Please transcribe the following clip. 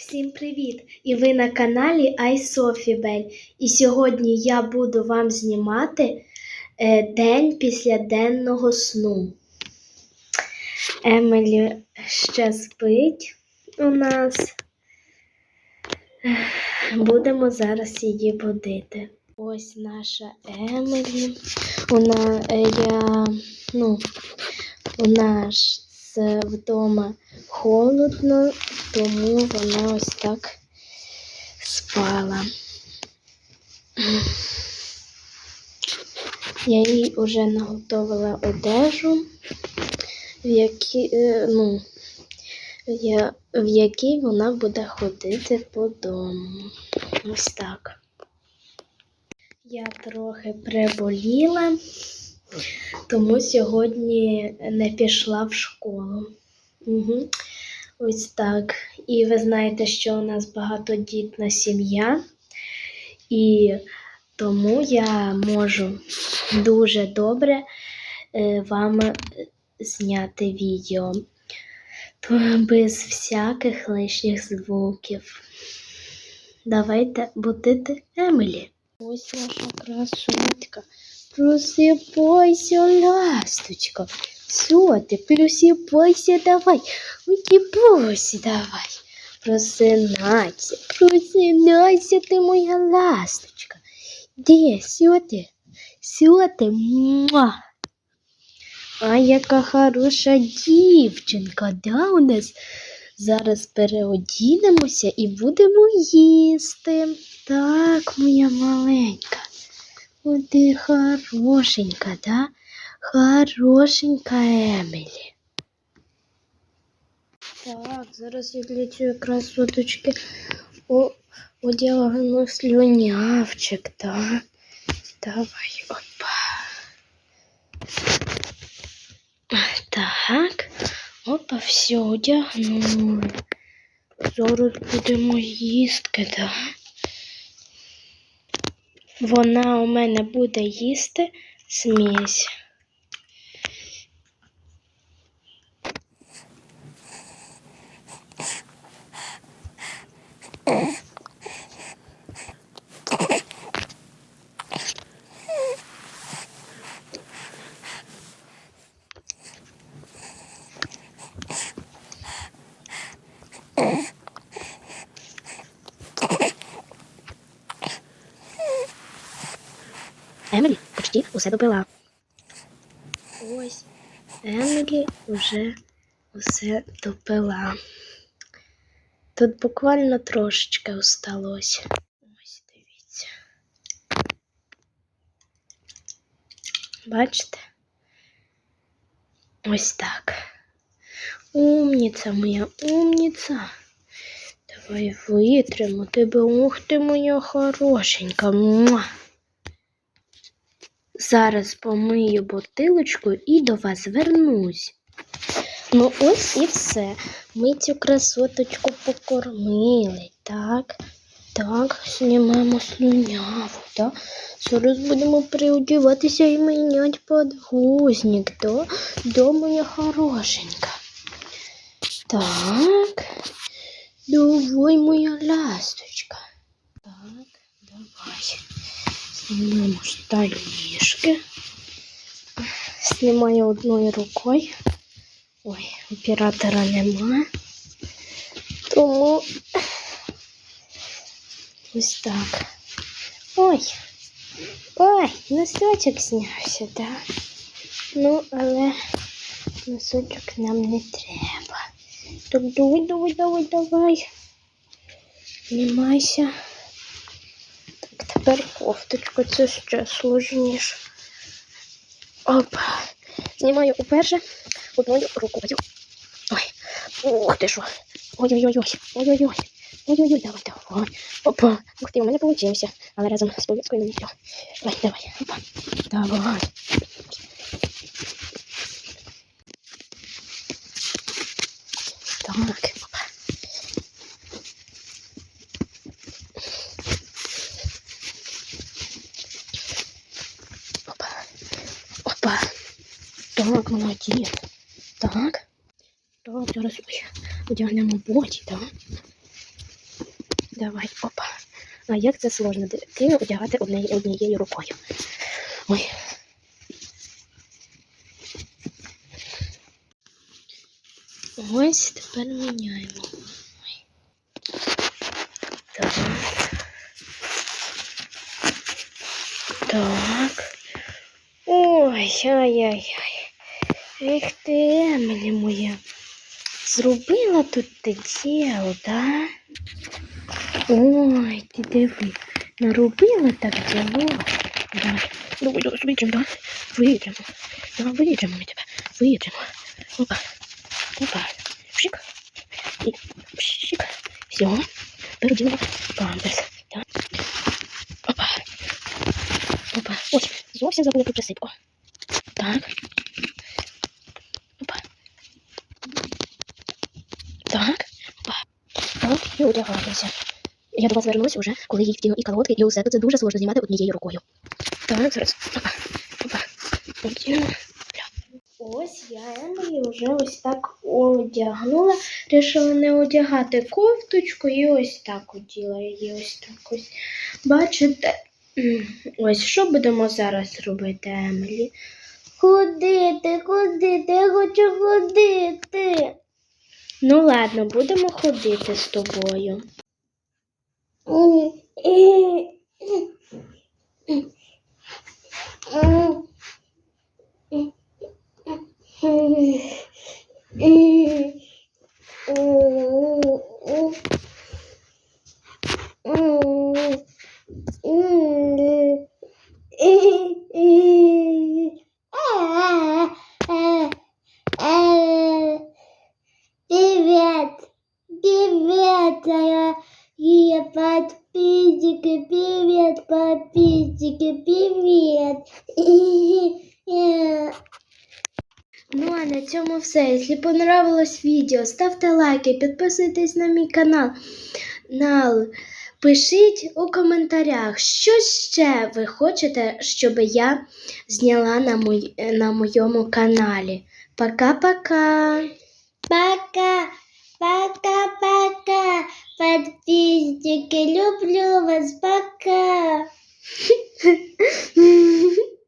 Всім привіт! І ви на каналі iSophieBell. І сьогодні я буду вам знімати е, день після денного сну. Емілі ще спить у нас. Будемо зараз її будити. Ось наша Емілі. Вона е, я, ну, у нас вдома холодно, тому вона ось так спала. Я їй вже наготовила одежу, в якій, е, ну, в якій вона буде ходити по дому. Ось так. Я трохи приболіла, тому сьогодні не пішла в школу. Угу. Ось так. І ви знаєте, що у нас багатодітна сім'я, і тому я можу дуже добре е, вам зняти відео. Без всяких лишніх звуків. Давайте будити Емілі. Ось наша красотка. Просипайся, ласточка. Все, ти просипайся давай. Утіпайся давай. Просинайся, просинайся ти моя ласточка. Де, сюди, сюди, муа. А яка хороша дівчинка, да, у нас? Зараз переодінемося і будемо їсти. Так, моя маленька. О, ти хорошенька, да? Хорошенька Емілі. Зараз я для цієї красоточки о, одягну слюнявчик, так? Давай, опа. Так, опа, все, одягнули. Зараз будемо їсти, так? Вона у мене буде їсти смесь. Емілі почти усе допила. Ось Емілі вже усе допила. Тут буквально трошечки осталось. Ось дивіться. Бачите? Ось так. Умніця моя, умніця. Давай витримо тебе. Ух ти моя хорошенька. Муа. Зараз помию бутилочку і до вас вернусь. Ну ось і все. Ми цю красоточку покормили. Так, так, знімаємо слюняву, так. Зараз будемо приодіватися і міняти подгузник, да? Да, моя хорошенька. Так, давай, моя ласточка. Так, давай. Знімаємо штанішки. Знімаю одною рукою. Ой, оператора нема. Тому ось так. Ой. Ой, носочок знявся, так? Ну, але носочок нам не треба. Так давай, давай, давай, давай. Знімайся. Тепер кофточку, це ще сложніше. Опа. Знімаю уперше одною рукою. Ой, ух ти що. Ой-ой-ой. Ой-ой-ой. Ой-ой-ой, давай, давай. Опа. Ух ти, у мене вийшло. Але разом з пов'язкою не все. Давай, давай. Опа. Давай. Так, опа. Опа. Опа. Так, молодець. Так. Так, зараз одягнемо боті, так? Давай, опа. А як це сложно дитину одягати однією, однією рукою. Ой. Ось тепер міняємо. Так. Так. Ой, ай-яй-яй. Ех ти, Емілі моя. Зробила тут те діло, да? Ой, ти диви. Наробила так діло. Давай, давай, вийдемо, да? Вийдемо. Давай, вийдемо ми тебе. Вийдемо. Опа. Опа. Пшик. І пшик. Все. Одягнемо памперс. Опа. Опа. Ось, зовсім забула прикрасити. О. Так. Опа. Так. От і одягалися. Я до вас вернусь уже, коли їй втіну і колодки, і усе. Це дуже сложно знімати однією рукою. Так, зараз. Ось я Емілі вже ось так одягнула. Рішила не одягати кофточку і ось так оділа її ось так ось. Бачите? Ось що будемо зараз робити, Емілі? Ходити, ходити, я хочу ходити. Ну ладно, будемо ходити з тобою. Привет! подписчики! Привет, подписчики! Привет! Ну а на цьому все. Якщо понравилось відео, ставте лайки, підписуйтесь на мій канал. Нал. Пишіть у коментарях, що ще ви хочете, щоб я зняла на, мой, на моєму каналі. Пока-пока! Пока! Пока-пока, подписчики, люблю вас, пока.